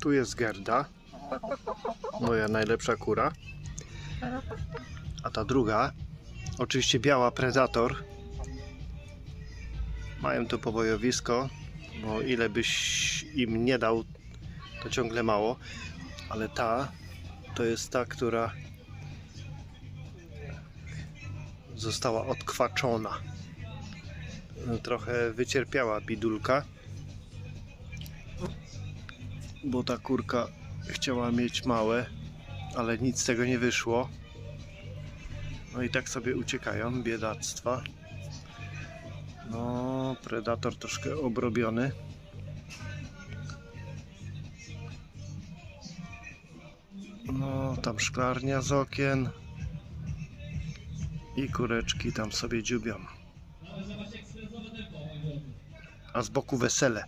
Tu jest Gerda, moja najlepsza kura. A ta druga, oczywiście biała Predator. Mają tu pobojowisko, bo ile byś im nie dał, to ciągle mało. Ale ta to jest ta, która została odkwaczona. Trochę wycierpiała bidulka, bo ta kurka chciała mieć małe, ale nic z tego nie wyszło. No i tak sobie uciekają, biedactwa. No, predator troszkę obrobiony. No, tam szklarnia z okien. I kureczki tam sobie dziubią. A z boku wesele.